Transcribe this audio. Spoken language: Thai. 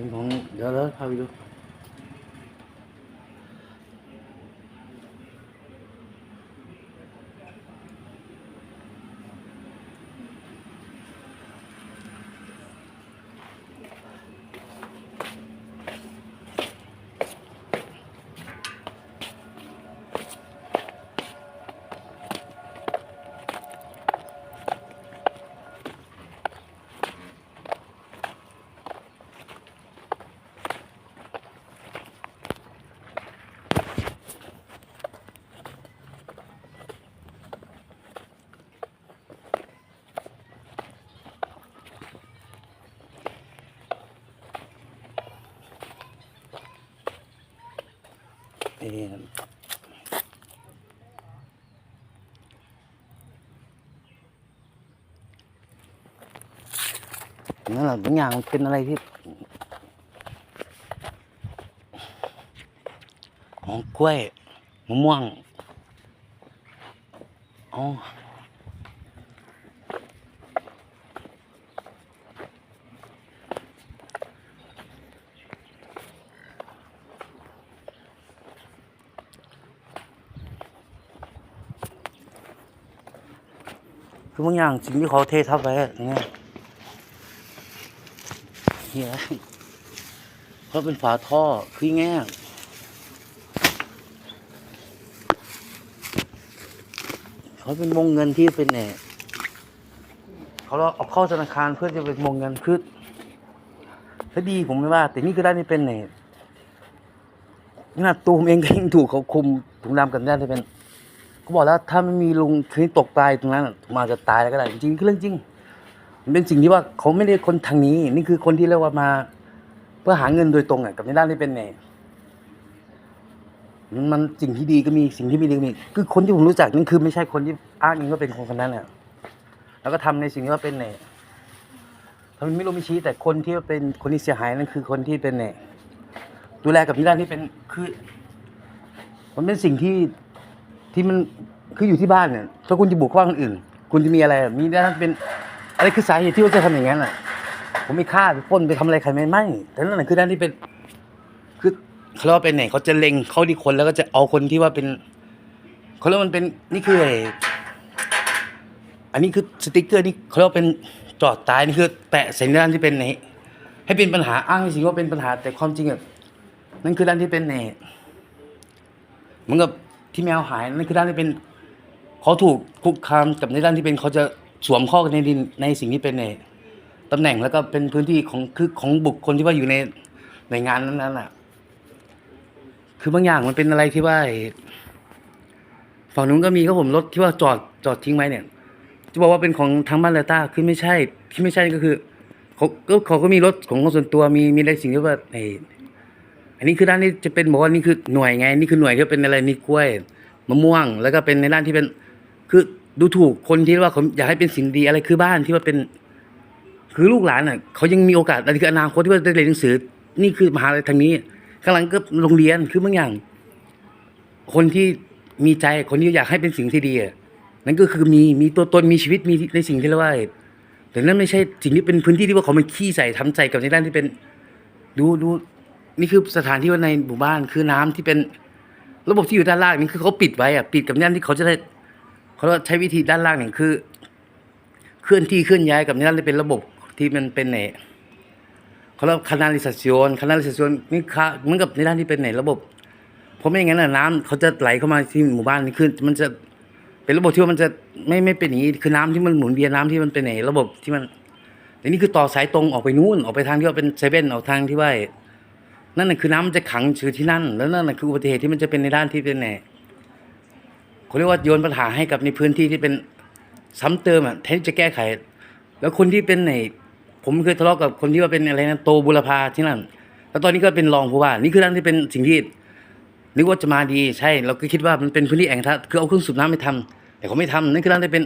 เป็นของ นี่นั่นแหละบางอย่างเป็นอะไรที่ของกล้วยมะม่วงอ๋อ คือบางอย่างสิ่งที่เขาเททับไว้เงี้ยเฮียเขาเป็นฝาท่อคืออย่เขาเป็นวงเงินที่เป็นเนี่ยเขาเอาเข้าธนาคารเพื่อจะเป็นวงเงินคือถ้าดีผมไม่ว่า แต่นี่คือด้านนี้เป็นเนี่ยขนาดตัวผมเองก็ยังถูกเขาคุมถุงดำกันด้านที่เป็น เขาบอกแล้วถ้าไม่มีลุงคืนตกตายตรงนั้นมาจะตายแล้วก็ได้จริงๆคือเรื่องจริงมันเป็นสิ่งที่ว่าเขาไม่ได้คนทางนี้ นี่คือคนที่เรียกว่ามา เพื่อหาเงินโดยตรงอะกับในด้านที่เป็นไงมันมันสิ่งที่ดีก็มีสิ่งที่ไม่ดีก็มี คือคนที่ผมรู้จักนั่นคือไม่ใช่คนที่อ้างอิงว่าเป็นคนคนนั้นอะแล้วก็ทำในสิ่งที่ว่าเป็นเนี่ยทำไม่รู้ไม่ชี้แต่คนที่เป็นคนที่เสียหายนั่นคือคนที่เป็นเนี่ยดูแลกับที่ด้านที่เป็นคือ มันเป็นสิ่งที่ ที่มันคืออยู่ที่บ้านเนี่ยถ้าคุณจะบุกบ้านคนอื่น คุณจะมีอะไรมีด้านเป็นอะไรคือสาเหตุที่ว่าจะทำอย่างนั้นอะ ผมไม่ฆ่าไปปล้นไปทำอะไรใครไม่ไม่แต่นั่นแหละคือด้านที่เป็น คือเขาเรียกว่าเป็นไหนเขาจะเล็งเข้าที่คนแล้วก็จะเอาคนที่ว่าเป็นเขาเรียกว่ามันเป็นนี่คืออะไอ้อันนี้คือสติกเกอร์นี่เขาเรียกว่าเป็นจอดตายนี่คือ แปะสัญญาณที่เป็นไหนให้เป็นปัญหาอ้างสิ่งว่าเป็นปัญหาแต่ความจริงอะนั่นคือด้านที่เป็นไหนเหมือนกับ ที่แมวหายนั่นคือด้านที่เป็นเขาถูกคุกคามกับในด้านที่เป็นเขาจะสวมข้อในดินในสิ่งที่เป็นในตำแหน่งแล้วก็เป็นพื้นที่ของคือของบุคคลที่ว่าอยู่ในในงานนั้นๆน่ะ คือบางอย่างมันเป็นอะไรที่ว่าฝั่งนู้นก็มีก็ผมรถที่ว่าจอดจอดทิ้งไว้เนี่ยจะบอกว่าเป็นของทางบ้านเลต้าคือไม่ใช่ที่ไม่ใช่ก็คือเขาก็เขาก็มีรถของเขาส่วนตัวมีมีอะไรสิ่งที่ว่าไอ อันนี้คือด้านนี้จะเป็นบอกว่านี่คือหน่วยไง นี่คือหน่วยที่เป็นอะไรมีกล้วยมะม่วง แล้วก็เป็นในด้านที่เป็น คือดูถูกคนที่ว่าเขาอยากให้เป็นสิ่งดีอะไรคือบ้านที่ว่าเป็น คือลูกหลานอะเขายังมีโอกาสอะไรคืออนาคตที่ว่าได้เรียนหนังสือ นี่คือมหาลัยทางนี้ข้างหลังก็โรงเรียนคือบางอย่าง คนที่มีใจคนที่อยากให้เป็นสิ่งที่ดีอะนั่นก็คือมีมีตัวตนมีชีวิตมีในสิ่งที่เรียกว่าแต่นั่นไม่ใช่สิ่งที่เป็นพื้นที่ที่ว่าเขามันขี้ใส่ทำใจกับในด้านที่เป็น ดูดู นี่คือสถานที่ว่าในหมู่บ้านคือน้ำที่เป็นระบบที่อยู่ด้านล่างนี่คือเขาปิดไว้อะปิดกับด้านที่เขาจะได้เขาใช้วิธีด้านล่างเนี่ยคือ เคลื่อนที่เคลื่อนย้ายกับในด้านที่เป็นระบบที่มันเป็นไหนเขาเรียกคานาลิซาชันคานาลิซาชันนี่ค่ะเหมือนกับในด้านที่เป็นไหนระบบ เพราะไม่อย่างนั้นน่ะน้ำเขาจะไหลเข้ามาที่หมู่บ้านนี่คือมันจะเป็นระบบที่ว่ามันจะไม่ไม่เป็นอย่างนี้คือน้ำที่มันหมุนเวียนน้ำที่มันเป็นไหนระบบที่มันแต่นี่คือต่อสายตรงออกไปนู่นออกไปทางที่ว่าเป็นเซเว่นออกทางที่ว่า นั่นน่ะคือน้ำมันจะขังอยู่ที่นั่น แล้วนั่นน่ะคืออุบัติเหตุที่มันจะเป็นในด้านที่เป็นไหนเขาเรียกว่าโยนปัญหาให้กับในพื้นที่ที่เป็นซ้ำเติมอะแทนที่จะแก้ไข แล้วคนที่เป็นไหนผมเคยทะเลาะกับคนที่ว่าเป็นอะไรนะโตบุรพาที่นั่น แล้วตอนนี้ก็เป็นรองผู้ว่านี่คือด้านที่เป็นสิ่งที่นึกว่าจะมาดีใช่ เราก็คิดว่ามันเป็นพื้นที่แอ่งกระทะคือเอาเครื่องสูบน้ำไปทำแต่เขาไม่ทำนั่นคือด้านที่เป็น